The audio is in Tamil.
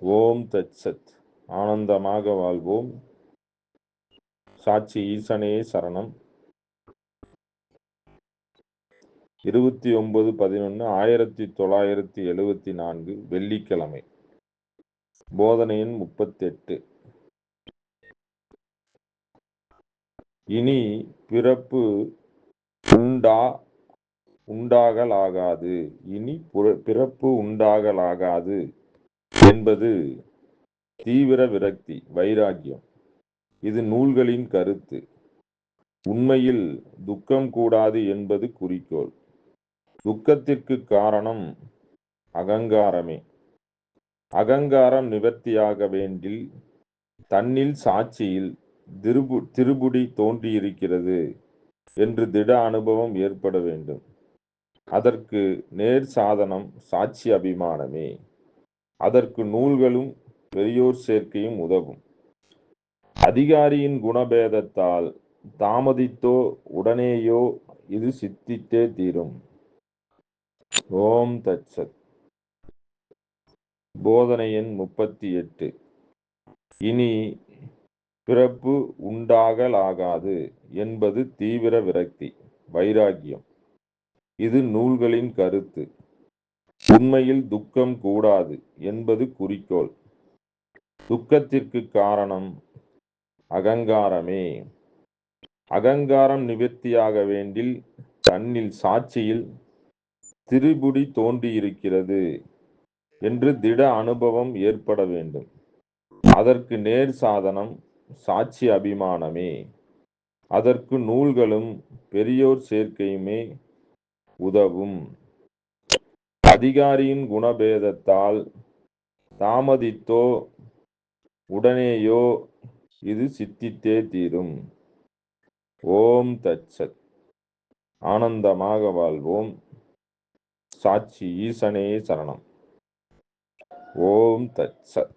ஓம் தத் சத். ஆனந்தமாக வாழ்வோம். சாட்சி ஈசனே சரணம். இருபத்தி ஒன்பது பதினொன்று ஆயிரத்தி தொள்ளாயிரத்தி எழுவத்தி நான்கு வெள்ளிக்கிழமை. போதனையின் முப்பத்தெட்டு. இனி பிறப்பு உண்டா உண்டாகலாகாது. இனி பிறப்பு உண்டாகலாகாது. என்பது தீவிர விரக்தி வைராக்கியம். இது நூல்களின் கருத்து. உண்மையில் துக்கம் கூடாது என்பது குறிக்கோள். துக்கத்திற்கு காரணம் அகங்காரமே. அகங்காரம் நிவர்த்தியாக வேண்டில் தன்னில் சாட்சியில் திருபு திருபுடி தோன்றியிருக்கிறது என்று திட அனுபவம் ஏற்பட வேண்டும். அதற்கு நேர் சாதனம் சாட்சி அபிமானமே. அதற்கு நூல்களும் பெரியோர் சேர்க்கையும் உதவும். அதிகாரியின் குணபேதத்தால் தாமதித்தோ உடனேயோ இது சித்தித்தே தீரும். ஓம் தத்சத். போதனை எண் முப்பத்தி எட்டு. இனி பிறப்பு உண்டாகலாகாது என்பது தீவிர விரக்தி வைராக்கியம். இது நூல்களின் கருத்து. உண்மையில் துக்கம் கூடாது என்பது குறிக்கோள். துக்கத்திற்கு காரணம் அகங்காரமே. அகங்காரம் நிவர்த்தியாக வேண்டில் தன்னில் சாட்சியில் திரிபுடி தோன்றியிருக்கிறது என்று திட அனுபவம் ஏற்பட வேண்டும். அதற்கு நேர் சாதனம் சாட்சி அபிமானமே. அதற்கு நூல்களும் பெரியோர் சேர்க்கையுமே உதவும். அதிகாரியின் குணபேதத்தால் தாமதித்தோ உடனேயோ இது சித்தித்தே தீரும். ஓம் தச்சத் ஆனந்தமாக வாழ்வோம். சாட்சி ஈசனே சரணம். ஓம் தச்சத்